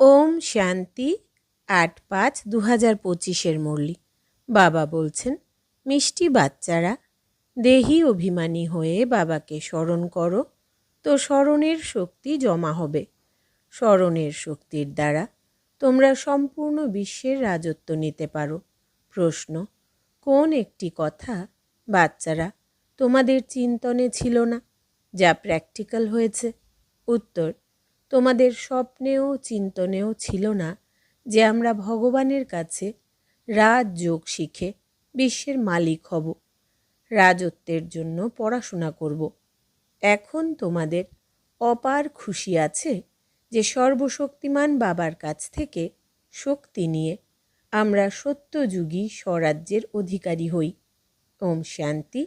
ওম শান্তি আট পাঁচ দু হাজার পঁচিশের মুরলি। বাবা বলছেন, মিষ্টি বাচ্চারা, দেহি অভিমানী হয়ে বাবাকে স্মরণ করো। তো স্মরণের শক্তি জমা হবে। স্মরণের শক্তির দ্বারা তোমরা সম্পূর্ণ বিশ্বের রাজত্ব নিতে পারো। প্রশ্ন, কোন একটি কথা, বাচ্চারা, তোমাদের চিন্তনে ছিল না, যা প্র্যাকটিক্যাল হয়েছে? উত্তর তোমাদের স্বপ্নেও চিন্তনেও ছিল না যে আমরা ভগবানের কাছে রাজযোগ শিখে বিশ্বের মালিক হব, রাজত্বের জন্য পড়াশোনা করব। এখন তোমাদের অপার খুশি আছে যে সর্বশক্তিমান বাবার কাছ থেকে শক্তি নিয়ে আমরা সত্যযুগী স্বরাজ্যের অধিকারী হই। ওম শান্তি।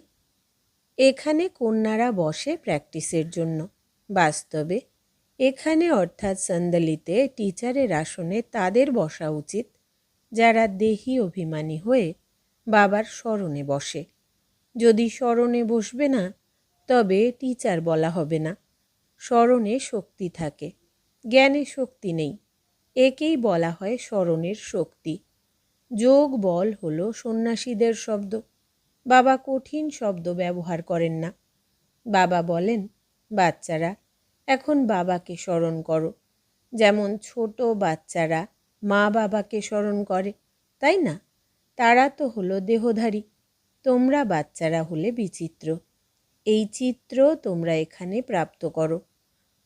এখানে কন্যারা বসে প্র্যাকটিসের জন্য। বাস্তবে এখানে অর্থাৎ সন্দলিতে টিচারের আসনে তাদের বসা উচিত, যারা দেহি অভিমানী হয়ে বাবার স্মরণে বসে। যদি স্মরণে বসবে না, তবে টিচার বলা হবে না। স্মরণে শক্তি থাকে, জ্ঞানে শক্তি নেই, একেই বলা হয় স্মরণের শক্তি। যোগ বল হলো সন্ন্যাসীদের শব্দ, বাবা কঠিন শব্দ ব্যবহার করেন না। বাবা বলেন, বাচ্চারা এখন বাবাকে স্মরণ করো। যেমন ছোট বাচ্চারা মা বাবাকে স্মরণ করে, তাই না? তারা তো হলো দেহধারী, তোমরা বাচ্চারা হলে বিচিত্র। এই চিত্র তোমরা এখানে প্রাপ্ত করো।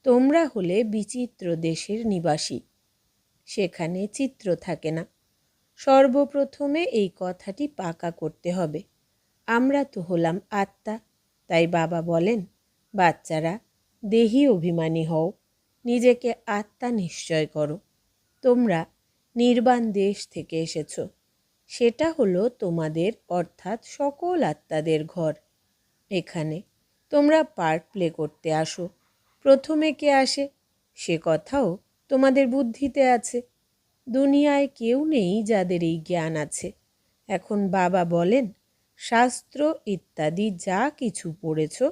তোমরা হলে বিচিত্র দেশের নিবাসী। সেখানে চিত্র থাকে না। সর্বপ্রথমে এই কথাটি পাকা করতে হবে। আমরা তো হলাম আত্মা, তাই বাবা বলেন, বাচ্চারা দেহি অভিমানী হও, নিজেকে আত্মা নিশ্চয় করো। তোমরা নির্বাণ দেশ থেকে এসেছ, সেটা হলো তোমাদের, অর্থাৎ সকল আত্মাদের ঘর। এখানে তোমরা পার্ট প্লে করতে আসো, প্রথমে কে আসে সে কথাও তোমাদের বুদ্ধিতে আছে। দুনিয়ায় কেউ নেই যাদের এই জ্ঞান আছে। এখন বাবা বলেন, শাস্ত্র ইত্যাদি যা কিছু পড়েছ,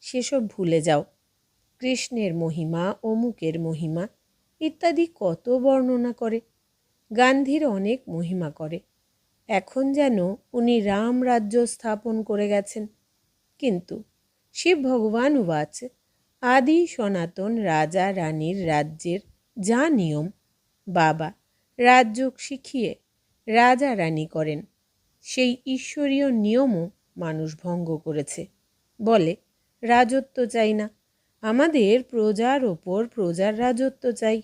সেসব ভুলে যাও। কৃষ্ণের মহিমা, অমুকের মহিমা ইত্যাদি কত বর্ণনা করে। গান্ধীর অনেক মহিমা করে। এখন যেন উনি রাম রাজ্য স্থাপন করে গেছেন। কিন্তু শিব ভগবান উবাচ আদি, সনাতন, রাজা, রানীর রাজ্যের যা নিয়ম, বাবা রাজযোগ শিখিয়ে রাজা রানী করেন। সেই ঈশ্বরীয় নিয়মও মানুষ ভঙ্গ করেছে। বলে রাজত্ব চাই না। আমাদের প্রজার ওপর প্রজার রাজত্ব চাই।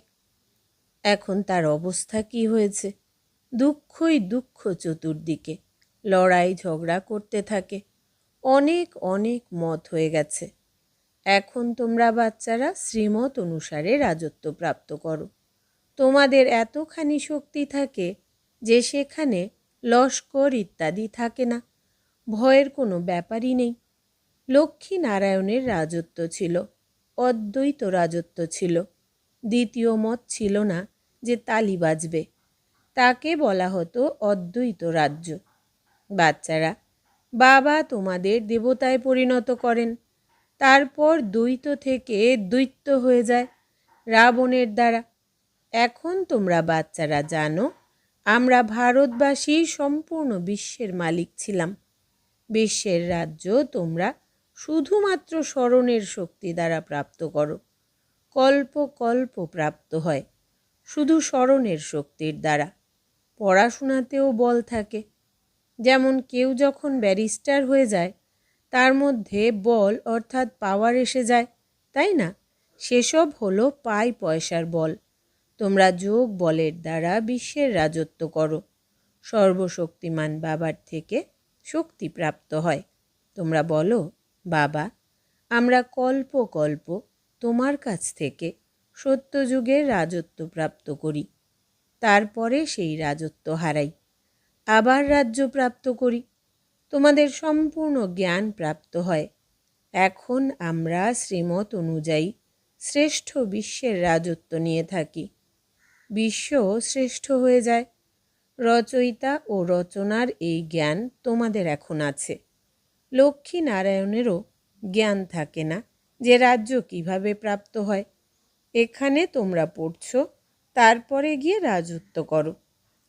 এখন তার অবস্থা কি হয়েছে? দুঃখই দুঃখ চতুর্দিকে। লড়াই ঝগড়া করতে থাকে। অনেক অনেক মত হয়ে গেছে। এখন তোমরা বাচ্চারা শ্রীমত অনুসারে রাজত্ব প্রাপ্ত করো। তোমাদের এতখানি শক্তি থাকে যে সেখানে লস্কর ইত্যাদি থাকে না। ভয়ের কোনো ব্যাপারই নেই। লক্ষ্মী নারায়ণের রাজত্ব ছিল। অদ্বৈত রাজত্ব ছিল। দ্বিতীয় মত ছিল না যে তালি বাজবে। তাকে বলা হতো অদ্বৈত রাজ্য। বাচ্চারা, বাবা তোমাদের দেবতায় পরিণত করেন। তারপর দ্বৈত থেকে দ্বৈত হয়ে যায় রাবণের দ্বারা। এখন তোমরা বাচ্চারা জানো, আমরা ভারতবাসী সম্পূর্ণ বিশ্বের মালিক ছিলাম। বিশ্বের রাজ্য তোমরা শুধুমাত্র স্মরণের শক্তি দ্বারা প্রাপ্ত করো। কল্প কল্প প্রাপ্ত হয়, শুধু স্মরণের শক্তির দ্বারা। পড়াশোনাতেও বল থাকে। যেমন কেউ যখন ব্যারিস্টার হয়ে যায়, তার মধ্যে বল অর্থাৎ পাওয়ার এসে যায়, তাই না? সেসব হলো পাই পয়সার বল। তোমরা যোগ বলের দ্বারা বিশ্বের রাজত্ব করো। সর্বশক্তিমান বাবার থেকে শক্তি প্রাপ্ত হয়। তোমরা বলো বাবা, আমরা কল্প কল্প তোমার কাছ থেকে সত্যযুগের রাজত্ব প্রাপ্ত করি। তারপরে সেই রাজত্ব হারাই। আবার রাজ্য প্রাপ্ত করি। তোমাদের সম্পূর্ণ জ্ঞান প্রাপ্ত হয়। এখন আমরা শ্রীমত অনুযায়ী শ্রেষ্ঠ বিশ্বের রাজত্ব নিয়ে থাকি। বিশ্ব শ্রেষ্ঠ হয়ে যায়। রচয়িতা ও রচনার এই জ্ঞান তোমাদের এখন আছে। লক্ষ্মী নারায়ণেরও জ্ঞান থাকে না যে রাজ্য কীভাবে প্রাপ্ত হয়। এখানে তোমরা পড়ছ, তারপরে গিয়ে রাজত্ব করো।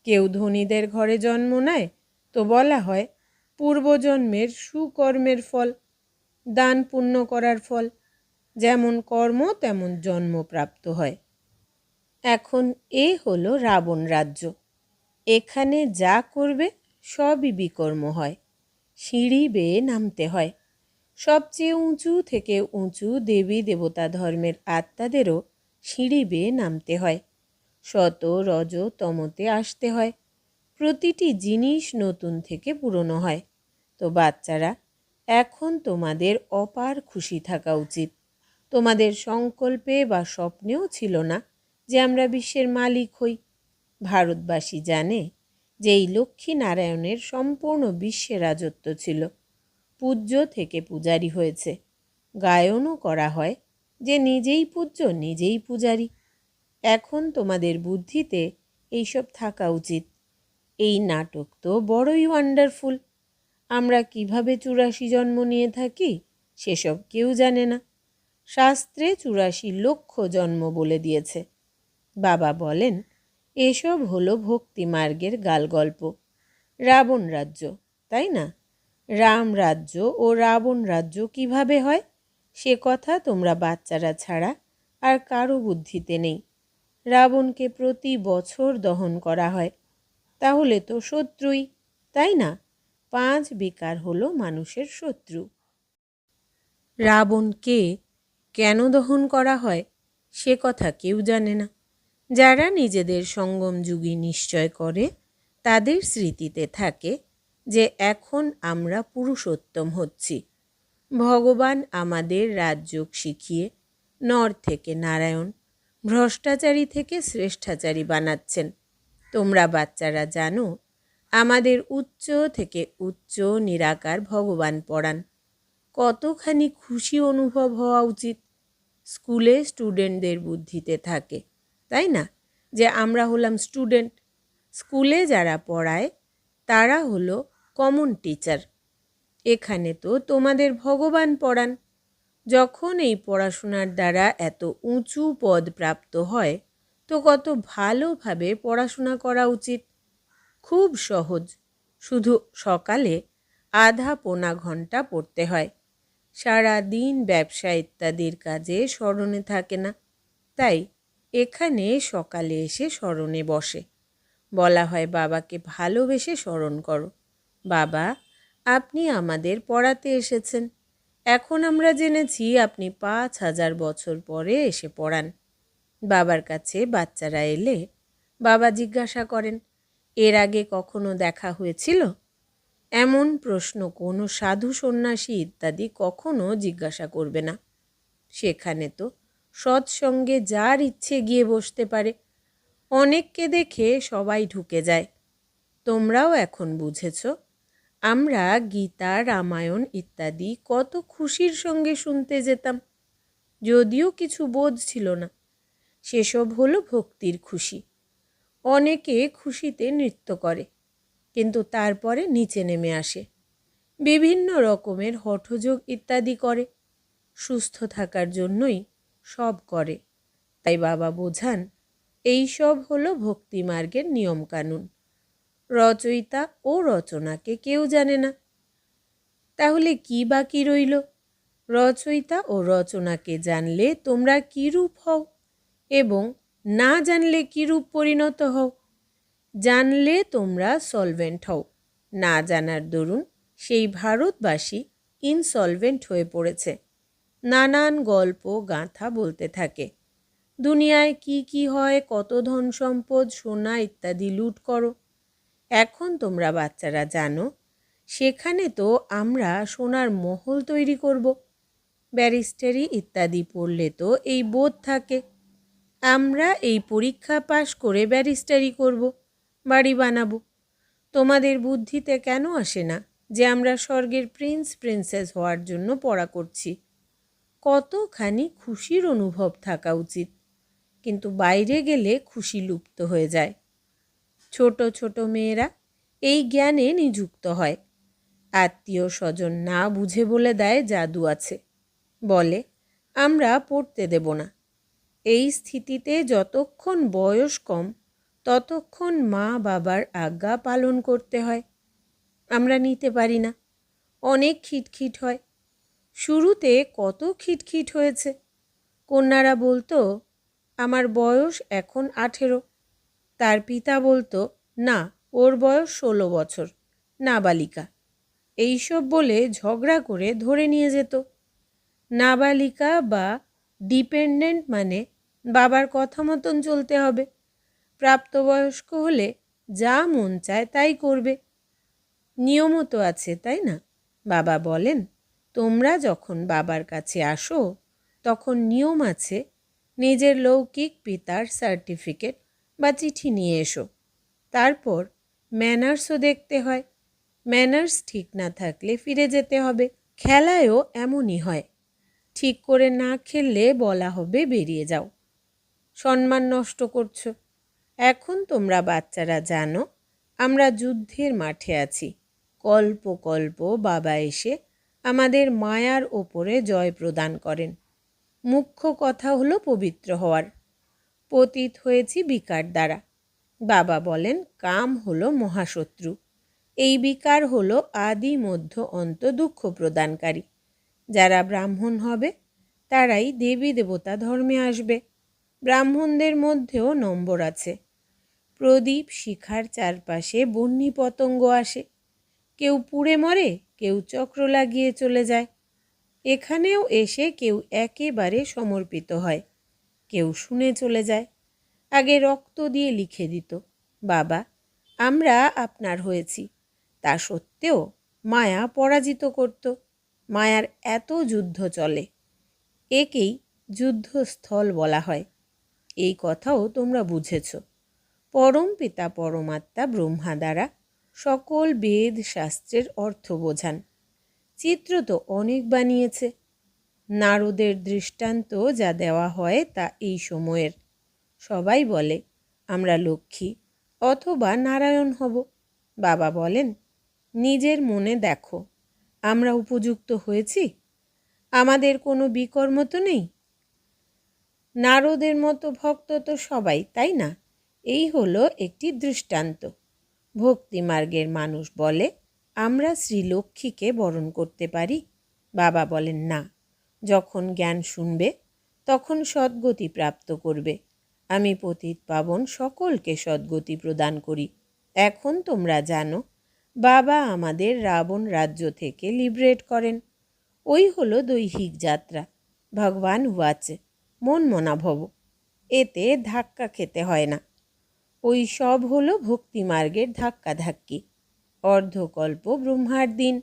কেউ ধনীদের ঘরে জন্ম নেয়, তো বলা হয় পূর্বজন্মের সুকর্মের ফল, দান পুণ্য করার ফল। যেমন কর্ম, তেমন জন্ম প্রাপ্ত হয়। এখন এ হলো রাবণ রাজ্য। এখানে যা করবে সবই বিকর্ম হয়। সিঁড়ি বেয়ে নামতে হয়। সবচেয়ে উঁচু থেকে উঁচু দেবী দেবতা ধর্মের আত্মাদেরও সিঁড়ি বেয়ে নামতে হয়। শত রজ তমতে আসতে হয়। প্রতিটি জিনিস নতুন থেকে পুরনো হয়। তো বাচ্চারা, এখন তোমাদের অপার খুশি থাকা উচিত। তোমাদের সংকল্পে বা স্বপ্নেও ছিল না যে আমরা বিশ্বের মালিক হই। ভারতবাসী জানে যে এই লক্ষ্মী নারায়ণের সম্পূর্ণ বিশ্বে রাজত্ব ছিল। পূজ্য থেকে পূজারি হয়েছে। গায়নও করা হয় যে নিজেই পূজ্য, নিজেই পূজারি। এখন তোমাদের বুদ্ধিতে এইসব থাকা উচিত। এই নাটক তো বড়ই ওয়ান্ডারফুল আমরা কীভাবে চুরাশি জন্ম নিয়ে থাকি সেসব কেউ জানে না। শাস্ত্রে চুরাশি লক্ষ জন্ম বলে দিয়েছে। বাবা বলেন এসব হলো ভক্তি মার্গের গালগল্প। রাবণ রাজ্য, তাই না? রাম রাজ্য ও রাবণ রাজ্য কীভাবে হয়? সে কথা তোমরা বাচ্চারা ছাড়া আর কারও বুদ্ধিতে নেই। রাবণকে প্রতি বছর দহন করা হয়। তাহলে তো শত্রুই, তাই না? পাঁচ বেকার হলো মানুষের শত্রু। রাবণকে কেন দহন করা হয়? সে কথা কেউ জানে না। যারা নিজেদের সঙ্গম যুগী নিশ্চয় করে, তাদের স্মৃতিতে থাকে যে এখন আমরা পুরুষোত্তম হচ্ছি। ভগবান আমাদের রাজযোগ শিখিয়ে নর থেকে নারায়ণ, ভ্রষ্টাচারী থেকে শ্রেষ্ঠাচারী বানাচ্ছেন। তোমরা বাচ্চারা জানো, আমাদের উচ্চ থেকে উচ্চ নিরাকার ভগবান পড়ান কতখানি খুশি অনুভব হওয়া উচিত, স্কুলে স্টুডেন্টদের বুদ্ধিতে থাকে। তাই না? যে আমরা হলাম স্টুডেন্ট স্কুলে যারা পড়ায়, তারা হলো কমন টিচার এখানে তো তোমাদের ভগবান পড়ান। যখন এই পড়াশোনার দ্বারা এত উঁচু পদ প্রাপ্ত হয়, তো কত ভালোভাবে পড়াশোনা করা উচিত। খুব সহজ। শুধু সকালে আধা পোনা ঘণ্টা পড়তে হয়। সারা দিন ব্যবসা ইত্যাদির কাজে স্মরণে থাকে না। তাই এখানে সকালে এসে স্মরণে বসে। বলা হয়, বাবাকে ভালোবেসে স্মরণ করো। বাবা, আপনি আমাদের পড়াতে এসেছেন। এখন আমরা জেনেছি আপনি পাঁচ হাজার বছর পরে এসে পড়ান। বাবার কাছে বাচ্চারা এলে বাবা জিজ্ঞাসা করেন, এর আগে কখনো দেখা হয়েছিল? এমন প্রশ্ন কোনো সাধু সন্ন্যাসী ইত্যাদি কখনো জিজ্ঞাসা করবে না। সেখানে তো সৎসঙ্গে যার ইচ্ছে গিয়ে বসতে পারে, অনেককে দেখে সবাই ঢুকে যায়। তোমরাও এখন বুঝেছ, আমরা গীতা, রামায়ণ ইত্যাদি কত খুশির সঙ্গে শুনতে যেতাম, যদিও কিছু বোধ ছিল না। সেসব হলো ভক্তির খুশি। অনেকে খুশিতে নৃত্য করে, কিন্তু তারপরে নিচে নেমে আসে। বিভিন্ন রকমের হঠযোগ ইত্যাদি করে। সুস্থ থাকার জন্যই সব করে। তাই বাবা বোঝান এই সব হলো ভক্তি মার্গের নিয়মকানুন। রচয়িতা ও রচনাকে কেউ জানে না। তাহলে কি বাকি রইল? রচয়িতা ও রচনাকে জানলে তোমরা কীরূপ হও এবং না জানলে কীরূপ পরিণত হও? জানলে তোমরা সলভেন্ট হও। না জানার দরুন সেই ভারতবাসী ইনসলভেন্ট হয়ে পড়েছে। নানান গল্প গাঁথা বলতে থাকে। দুনিয়ায় কি কি হয়, কত ধন সম্পদ, সোনা ইত্যাদি লুট করো। এখন তোমরা বাচ্চারা জানো, সেখানে তো আমরা সোনার মহল তৈরি করব। ব্যারিস্টারি ইত্যাদি পড়লে তো এই বোধ থাকে। আমরা এই পরীক্ষা পাশ করে ব্যারিস্টারি করব, বাড়ি বানাবো। তোমাদের বুদ্ধিতে কেন আসে না যে আমরা স্বর্গের প্রিন্স, প্রিন্সেস হওয়ার জন্য পড়া করছি? কতখানি খুশির অনুভব থাকা উচিত? কিন্তু বাইরে গেলে খুশি লুপ্ত হয়ে যায়। ছোট ছোট মেয়েরা এই জ্ঞানে নিযুক্ত হয়। আত্মীয় স্বজন না বুঝে বলে দেয় জাদু আছে। বলে, আমরা পড়তে দেব না। এই স্থিতিতে যতক্ষণ বয়স কম, ততক্ষণ মা বাবার আজ্ঞা পালন করতে হয়। আমরা নিতে পারি না। অনেক খিটখিট হয়। শুরুতে কত খিটখিট হয়েছে। কন্যারা বলতো, আমার বয়স এখন আঠেরো তার পিতা বলতো, না, ওর বয়স ষোলো বছর নাবালিকা। এইসব বলে ঝগড়া করে ধরে নিয়ে যেত। নাবালিকা বা ডিপেন্ডেন্ট মানে বাবার কথা মতন চলতে হবে। প্রাপ্তবয়স্ক হলে যা মন চায় তাই করবে। নিয়মও তো আছে, তাই না? বাবা বলেন। তোমরা যখন বাবার কাছে আসো, তখন নিয়ম আছে নিজের লৌকিক পিতার সার্টিফিকেট বা চিঠি নিয়ে এসো। তারপর ম্যানার্সও দেখতে হয়। ম্যানার্স ঠিক না থাকলে ফিরে যেতে হবে। খেলায়ও এমনই হয়। ঠিক করে না খেললে বলা হবে বেরিয়ে যাও। সম্মান নষ্ট করছ। এখন তোমরা বাচ্চারা জানো, আমরা যুদ্ধের মাঠে আছি। কল্প কল্প বাবা এসে আমাদের মায়ার ওপরে জয় প্রদান করেন। মুখ্য কথা হলো পবিত্র হওয়ার। পতিত হয়েছি বিকার দ্বারা। বাবা বলেন, কাম হলো মহাশত্রু। এই বিকার হলো আদি, মধ্য, অন্ত দুঃখ প্রদানকারী। যারা ব্রাহ্মণ হবে, তারাই দেবী দেবতা ধর্মে আসবে। ব্রাহ্মণদের মধ্যেও নম্বর আছে। প্রদীপ শিখার চারপাশে বন্যি পতঙ্গ আসে। কেউ পুড়ে মরে কেউ চক্র লাগিয়ে চলে যায়। এখানেও এসে কেউ একেবারে সমর্পিত হয়। কেউ শুনে চলে যায়। আগে রক্ত দিয়ে লিখে দিত, বাবা, আমরা আপনার হয়েছি। তা সত্ত্বেও মায়া পরাজিত করত। মায়ার এত যুদ্ধ চলে, একেই যুদ্ধস্থল বলা হয়। এই কথাও তোমরা বুঝেছ। পরম পিতা, পরমাত্মা, ব্রহ্মা দ্বারা সকল বেদ শাস্ত্রের অর্থ বোঝান। চিত্র তো অনেক বানিয়েছে। নারদের দৃষ্টান্ত যা দেওয়া হয় তা এই সময়ের। সবাই বলে, আমরা লক্ষ্মী, অথবা নারায়ণ হব। বাবা বলেন, নিজের মনে দেখো, আমরা উপযুক্ত হয়েছি? আমাদের কোনো বিকর্ম তো নেই? নারদের মতো ভক্ত তো সবাই, তাই না? এই হলো একটি দৃষ্টান্ত। ভক্তিমার্গের মানুষ বলে, আমরা শ্রীলক্ষ্মীকে বরণ করতে পারি। বাবা বলেন, না। যখন জ্ঞান শুনবে, তখন সদ্গতি প্রাপ্ত করবে। আমি পতিত পাবন সকলকে সদ্গতি প্রদান করি। এখন তোমরা জানো, বাবা আমাদের রাবণ রাজ্য থেকে লিবারেট করেন। ওই হলো দৈহিক যাত্রা। ভগবান ওয়াচে মন মনা ভব। এতে ধাক্কা খেতে হয় না। ওই সব হলো ভক্তিমার্গের ধাক্কাধাক্কি। অর্ধকল্প ব্রহ্মার দিন,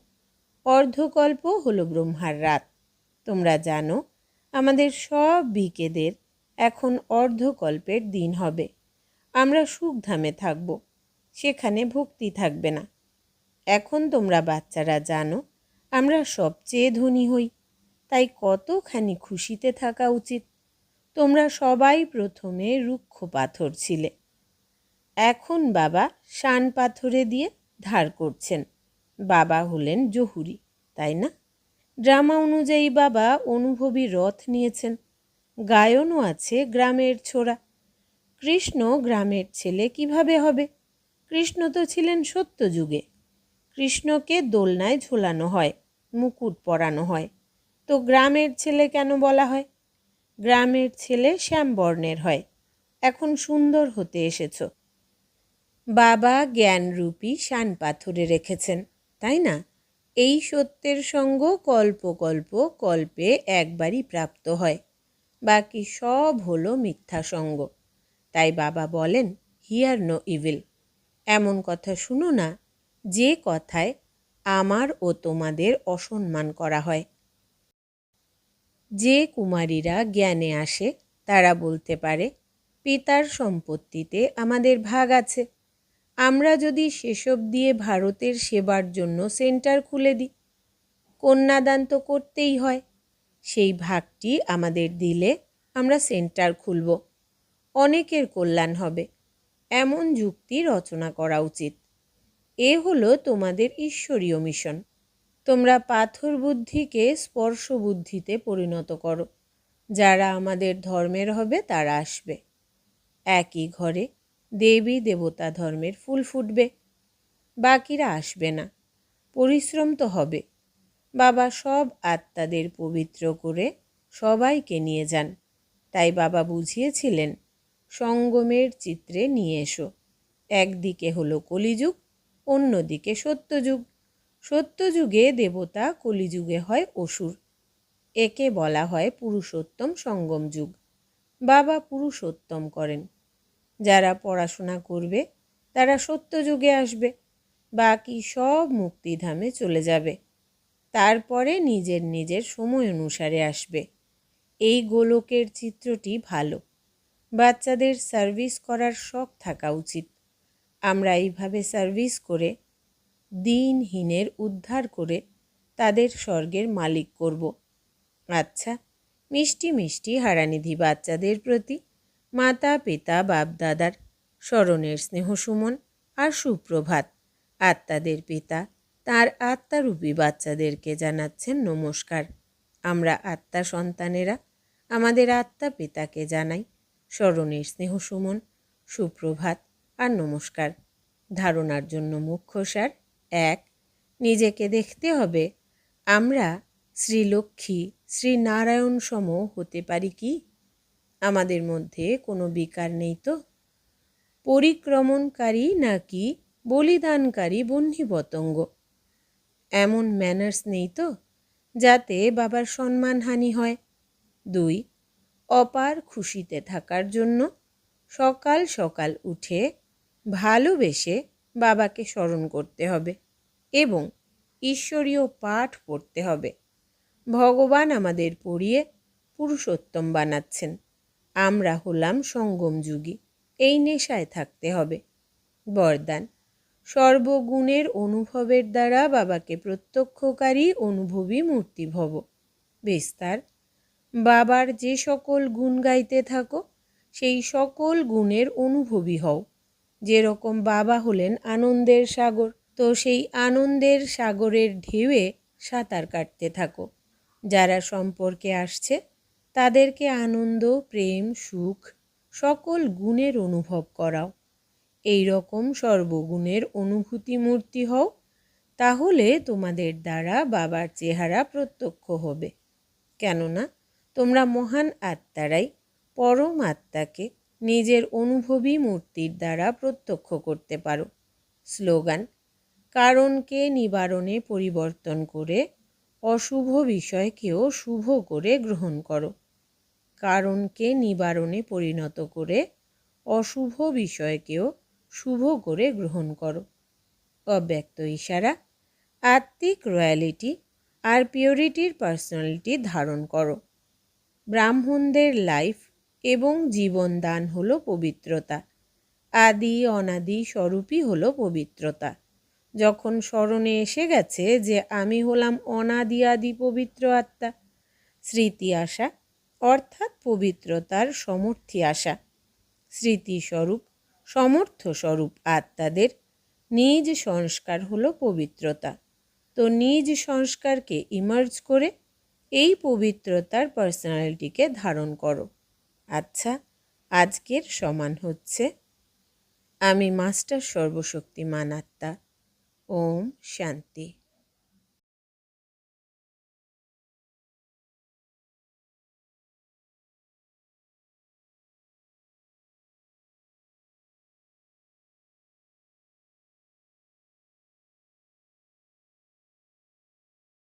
অর্ধকল্প হলো ব্রহ্মার রাত। তোমরা জানো, আমাদের সব বিকেদের এখন অর্ধকল্পের দিন হবে। আমরা সুখধামে থাকব, সেখানে ভক্তি থাকবে না। এখন তোমরা বাচ্চারা জানো, আমরা সবচেয়ে ধনী হই, তাই কতখানি খুশিতে থাকা উচিত। তোমরা সবাই প্রথমে রুক্ষ পাথর ছিলে এখন বাবা শান পাথরে দিয়ে ধার করছেন। বাবা হলেন জহুরি, তাই না? ড্রামা অনুযায়ী বাবা অনুভবী রথ নিয়েছেন। গায়নও আছে গ্রামের ছোড়া। কৃষ্ণ গ্রামের ছেলে কীভাবে হবে? কৃষ্ণ তো ছিলেন সত্য যুগে। কৃষ্ণকে দোলনায় ঝোলানো হয়, মুকুট পরানো হয়। তো গ্রামের ছেলে কেন বলা হয়? গ্রামের ছেলে শ্যামবর্ণের হয়। এখন সুন্দর হতে এসেছ। বাবা জ্ঞানরূপী শান পাথরে রেখেছেন, তাই না? এই সত্যের সঙ্গ কল্প কল্প কল্পে একবারই প্রাপ্ত হয়। বাকি সব হলো মিথ্যা সঙ্গ। তাই বাবা বলেন হিয়ার নো ইভিল এমন কথা শুনো না, যে কথায় আমার ও তোমাদের অসম্মান করা হয়। যে কুমারীরা জ্ঞানে আসে, তারা বলতে পারে, পিতার সম্পত্তিতে আমাদের ভাগ আছে। আমরা যদি সেসব দিয়ে ভারতের সেবার জন্য সেন্টার খুলে দিই, কন্যাদান তো করতেই হয়। সেই ভাগটি আমাদের দিলে আমরা সেন্টার খুলব, অনেকের কল্যাণ হবে, এমন যুক্তি রচনা করা উচিত। এ হলো তোমাদের ঈশ্বরীয় মিশন। তোমরা পাথর বুদ্ধিকে স্পর্শ বুদ্ধিতে পরিণত করো, যারা আমাদের ধর্মের হবে তারা আসবে। একই ঘরে দেবী দেবতা ধর্মের ফুল ফুটবে। বাকিরা আসবে না। পরিশ্রম তো হবে। বাবা সব আত্মাদের পবিত্র করে সবাইকে নিয়ে যান। তাই বাবা বুঝিয়েছিলেন, সঙ্গমের চিত্রে নিয়ে এসো। একদিকে হলো কলিযুগ, অন্যদিকে সত্যযুগ। সত্যযুগে দেবতা, কলিযুগে হয় অসুর। একে বলা হয় পুরুষোত্তম সঙ্গম যুগ। বাবা পুরুষোত্তম করেন। যারা পড়াশোনা করবে, তারা সত্যযুগে আসবে। বাকি সব মুক্তিধামে চলে যাবে। তারপরে নিজের নিজের সময় অনুসারে আসবে। এই গোলকের চিত্রটি ভালো। বাচ্চাদের সার্ভিস করার শখ থাকা উচিত। আমরা এইভাবে সার্ভিস করে, দিনহীনের উদ্ধার করে তাদের স্বর্গের মালিক করব। আচ্ছা মিষ্টি মিষ্টি হারানিধি বাচ্চাদের প্রতি মাতা পিতা বাপদাদার স্মরণের স্নেহসুমন আর সুপ্রভাত। আত্মাদের পিতা, তার আত্মারূপী বাচ্চাদেরকে জানাচ্ছেন নমস্কার। আমরা আত্মা সন্তানেরা, আমাদের আত্মা পিতাকে জানাই স্মরণের স্নেহসুমন সুপ্রভাত আর নমস্কার। ধারণার জন্য মুখ্য সার এক, নিজেকে দেখতে হবে। আমরা শ্রীলক্ষ্মী শ্রীনারায়ণ সম হতে পারি কি? আমাদের মধ্যে কোনো বিকার নেই তো? পরিক্রমণকারী নাকি বলিদানকারী বহ্নি পতঙ্গ এমন ম্যানার্স নেই তো, যাতে বাবার সম্মানহানি হয়। দুই, অপার খুশিতে থাকার জন্য সকাল সকাল উঠে ভালোবেসে বাবাকে স্মরণ করতে হবে এবং ঈশ্বরীয় পাঠ পড়তে হবে। ভগবান আমাদের পড়িয়ে পুরুষোত্তম বানাচ্ছেন। আমরা হলাম সঙ্গম যুগী, এই নেশায় থাকতে হবে। বরদান, সর্বগুণের অনুভবের দ্বারা বাবাকে প্রত্যক্ষকারী অনুভবী মূর্তি ভব। বিস্তার, বাবার যে সকল গুণ গাইতে থাকো, সেই সকল গুণের অনুভবী হও। যেরকম বাবা হলেন আনন্দের সাগর, তো সেই আনন্দের সাগরের ঢেউয়ে সাঁতার কাটতে থাকো। যারা সম্পর্কে আসছে তাদেরকে আনন্দ, প্রেম, সুখ, সকল গুণের অনুভব করাও। এই রকম সর্বগুণের অনুভূতি মূর্তি হও, তাহলে তোমাদের দ্বারা বাবার চেহারা প্রত্যক্ষ হবে। কেননা, তোমরা মহান আত্মারাই, পরম আত্মাকে নিজের অনুভবী মূর্তির দ্বারা প্রত্যক্ষ করতে পারো। স্লোগান, কারণকে নিবারণে পরিবর্তন করে অশুভ বিষয়কেও শুভ করে গ্রহণ করো। কারণকে নিবারণে পরিণত করে অশুভ বিষয়কেও শুভ করে গ্রহণ করো। অব্যক্ত ইশারা, আত্মিক রয়্যালিটি আর পিওরিটির পার্সোনালিটি ধারণ করো। ব্রাহ্মণদের লাইফ এবং জীবন দান হলো পবিত্রতা। আদি অনাদি স্বরূপই হলো পবিত্রতা। যখন স্মরণে এসে গেছে যে আমি হলাম অনাদি আদি পবিত্র আত্মা, স্মৃতি আসা অর্থাৎ পবিত্রতার সমর্থী আসা স্মৃতিস্বরূপ সমর্থ স্বরূপ আত্মাদের নিজ সংস্কার হলো পবিত্রতা। তো নিজ সংস্কারকে ইমার্জ করে এই পবিত্রতার পার্সোনালিটিকে ধারণ করো। আচ্ছা আজকের সমান হচ্ছে, আমি মাস্টার সর্বশক্তিমান আত্মা। ওম শান্তি